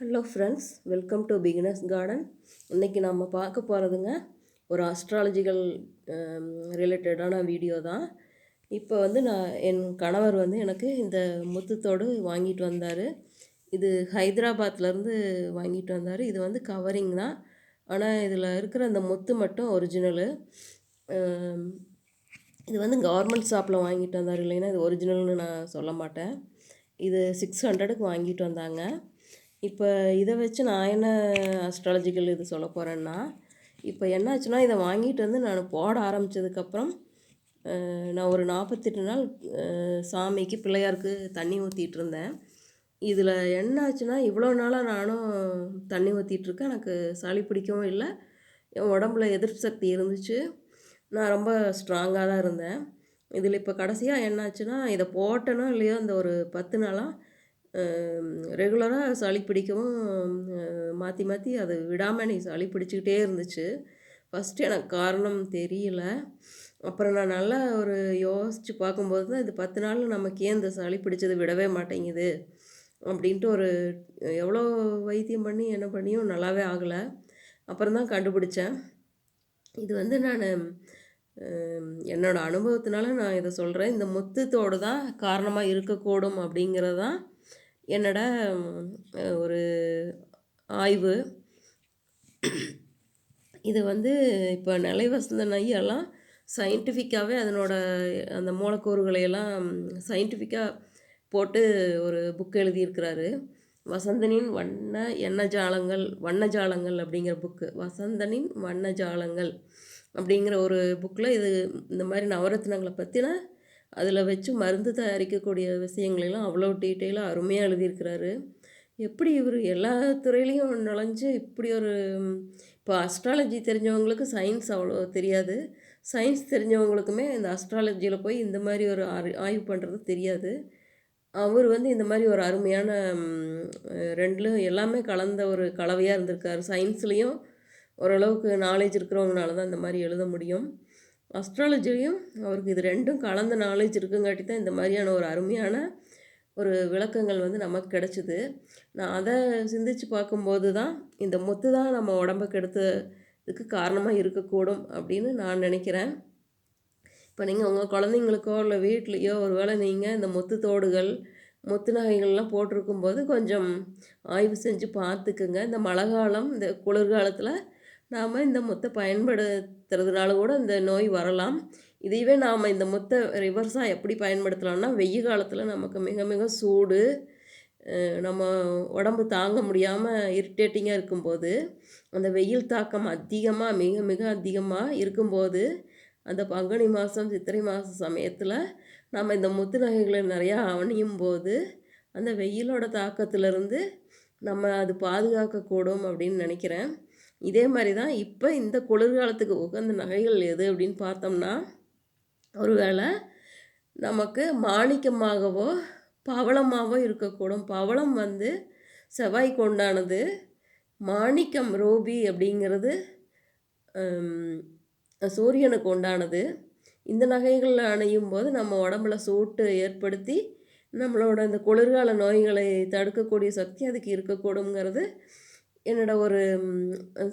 Hello friends welcome to beginners garden இன்றைக்கி நம்ம பார்க்க போகிறதுங்க ஒரு அஸ்ட்ராலஜிக்கல் ரிலேட்டடான வீடியோ தான். இப்போ வந்து நான் என் கணவர் வந்து எனக்கு இந்த முத்துத்தோடு வாங்கிட்டு வந்தார். இது ஹைதராபாத்லேருந்து வாங்கிட்டு வந்தார். இது வந்து கவரிங் தான். ஆனால் இதில் இருக்கிற அந்த முத்து மட்டும் ஒரிஜினலு um, இது வந்து கவர்மெண்ட் ஷாப்பில் வாங்கிட்டு வந்தார். இல்லைன்னா இது ஒரிஜினல்னு நான் சொல்ல மாட்டேன். இது சிக்ஸ் ஹண்ட்ரடுக்கு வாங்கிட்டு வந்தாங்க. இப்போ இதை வச்சு நான் என்ன அஸ்ட்ராலஜிக்கல் இது சொல்ல போகிறேன்னா இப்போ என்னாச்சுன்னா இதை வாங்கிட்டு வந்து நான் போட ஆரம்பித்ததுக்கப்புறம் நான் ஒரு நாற்பத்தெட்டு நாள் சாமிக்கு பிள்ளையாருக்கு தண்ணி ஊற்றிட்டு இருந்தேன் இதில் என்னாச்சுன்னா இவ்வளோ நாளாக நானும் தண்ணி ஊற்றிட்டுருக்கேன் எனக்கு சளி பிடிக்கவும் இல்லை. என் உடம்புல எதிர்ப்பு சக்தி இருந்துச்சு. நான் ரொம்ப ஸ்ட்ராங்காக தான் இருந்தேன். இதில் இப்போ கடைசியாக என்னாச்சுன்னா இதை போட்டேனோ இல்லையோ இந்த ஒரு பத்து நாளாக ரெகுலராக சளி பிடிக்கவும் மாற்றி மாற்றி அதை விடாமல் நீ சளி பிடிச்சிக்கிட்டே இருந்துச்சு. ஃபஸ்ட்டு எனக்கு காரணம் தெரியல. அப்புறம் நான் நல்லா ஒரு யோசித்து பார்க்கும்போது தான் இது பத்து நாள் நமக்கு ஏன் இந்த சளி பிடிச்சது விடவே மாட்டேங்குது அப்படின்ட்டு ஒரு எவ்வளோ வைத்தியம் பண்ணி என்ன பண்ணியும் நல்லாவே ஆகலை. அப்புறம் தான் கண்டுபிடிச்சேன். இது வந்து நான் என்னோடய அனுபவத்தினால நான் இதை சொல்கிறேன் இந்த முத்துத்தோடு தான் காரணமாக இருக்கக்கூடும் அப்படிங்கிறது தான் என்னோட ஒரு ஆய்வு. இது வந்து இப்போ நிலைவசந்த நையெல்லாம் சயின்டிஃபிக்காகவே அதனோட அந்த மூலக்கூறுகளையெல்லாம் சயின்டிஃபிக்காக போட்டு ஒரு புக் எழுதியிருக்கிறாரு. வசந்தனின் வண்ண எண்ணஜாலங்கள் வண்ணஜாலங்கள் அப்படிங்கிற புக்கு. வசந்தனின் வண்ணஜாலங்கள் அப்படிங்கிற ஒரு புக்கில் இது இந்த மாதிரி நவரத்னங்களை பற்றின அதில் வச்சு மருந்து தயாரிக்கக்கூடிய விஷயங்களெல்லாம் அவ்வளோ டீட்டெயிலாக அருமையாக எழுதியிருக்கிறாரு. எப்படி இவர் எல்லா துறையிலையும் நுழைஞ்சு இப்படி ஒரு இப்போ அஸ்ட்ராலஜி தெரிஞ்சவங்களுக்கு சயின்ஸ் அவ்வளோ தெரியாது. சயின்ஸ் தெரிஞ்சவங்களுக்குமே இந்த அஸ்ட்ராலஜியில் போய் இந்த மாதிரி ஒரு ஆய்வு பண்ணுறது தெரியாது. அவர் வந்து இந்த மாதிரி ஒரு அருமையான ரெண்டுலையும் எல்லாமே கலந்த ஒரு கலவையாக இருந்திருக்காரு. சயின்ஸ்லேயும் ஓரளவுக்கு நாலேஜ் இருக்கிறவங்கனால தான் இந்த மாதிரி எழுத முடியும். அஸ்ட்ராலஜிலையும் அவருக்கு இது ரெண்டும் கலந்த நாலேஜ் இருக்குங்காட்டி தான் இந்த மாதிரியான ஒரு அருமையான ஒரு விளக்கங்கள் வந்து நமக்கு கிடச்சிது. நான் அதை சிந்தித்து பார்க்கும்போது தான் இந்த முத்து தான் நம்ம உடம்பை கெடுத்ததுக்கு காரணமாக இருக்கக்கூடும் அப்படின்னு நான் நினைக்கிறேன். இப்போ நீங்கள் உங்கள் குழந்தைங்களுக்கோ இல்லை வீட்லேயோ ஒரு வேளை நீங்கள் இந்த முத்து தோடுகள் முத்து நகைகள்லாம் போட்டிருக்கும்போது கொஞ்சம் ஆய்வு செஞ்சு பார்த்துக்குங்க. இந்த மழை காலம் இந்த குளிர்காலத்தில் நாம் இந்த முத்தை பயன்படுத்துறதுனால கூட இந்த நோய் வரலாம். இதையவே நாம் இந்த முத்தை ரிவர்ஸாக எப்படி பயன்படுத்தலாம்னா வெய்ய காலத்தில் நமக்கு மிக மிக சூடு நம்ம உடம்பு தாங்க முடியாமல் இரிட்டேட்டிங்காக இருக்கும்போது அந்த வெயில் தாக்கம் அதிகமாக மிக மிக அதிகமாக இருக்கும்போது அந்த பங்குனி மாதம் சித்திரை மாதம் சமயத்தில் நம்ம இந்த முத்து நகைகளை நிறையா அவனியும் போது அந்த வெயிலோட தாக்கத்திலிருந்து நம்ம அது பாதுகாக்கக்கூடும் அப்படின்னு நினைக்கிறேன். இதே மாதிரி தான் இப்போ இந்த குளிர்காலத்துக்கு உகந்த நகைகள் எது அப்படின்னு பார்த்தோம்னா ஒருவேளை நமக்கு மாணிக்கமாகவோ பவளமாகவோ இருக்கக்கூடும். பவளம் வந்து செவ்வாய் கொண்டானது மாணிக்கம் ரோபி அப்படிங்கிறது சூரியனுக்கு உண்டானது. இந்த நகைகள் அணையும் போது நம்ம உடம்புல சூட்டு ஏற்படுத்தி நம்மளோட இந்த குளிர்கால நோய்களை தடுக்கக்கூடிய சக்தி அதுக்கு இருக்கக்கூடுங்கிறது என்னோட ஒரு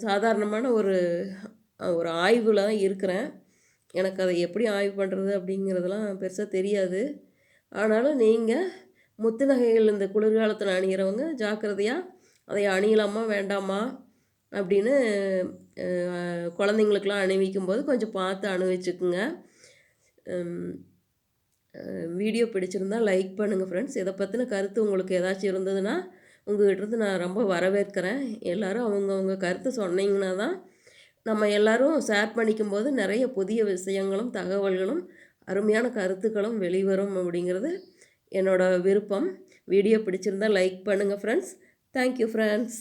சாதாரணமான ஒரு ஒரு ஆய்வில் தான் இருக்கிறேன். எனக்கு அதை எப்படி ஆய்வு பண்ணுறது அப்படிங்கிறதெல்லாம் பெருசாக தெரியாது. ஆனாலும் நீங்கள் முத்து நகைகள் இந்த குளிர்காலத்தில் அணிகிறவங்க ஜாக்கிரதையாக அதை அணியலாமா வேண்டாமா அப்படின்னு குழந்தைங்களுக்கெலாம் அணிவிக்கும் போது கொஞ்சம் பார்த்து அணிவிச்சுக்குங்க. வீடியோ பிடிச்சிருந்தால் லைக் பண்ணுங்கள் ஃப்ரெண்ட்ஸ் இதை பற்றின கருத்து உங்களுக்கு ஏதாச்சும் இருந்ததுன்னா உங்கள்கிட்ட நான் ரொம்ப வரவேற்கிறேன். எல்லோரும் அவங்கவுங்க கருத்து சொன்னீங்கன்னா தான் நம்ம எல்லோரும் ஷேர் பண்ணிக்கும் போது நிறைய புதிய விஷயங்களும் தகவல்களும் அருமையான கருத்துக்களும் வெளிவரும் அப்படிங்கிறது என்னோடய விருப்பம். வீடியோ பிடிச்சிருந்தால் லைக் பண்ணுங்கள் ஃப்ரெண்ட்ஸ் தேங்க்யூ ஃப்ரெண்ட்ஸ்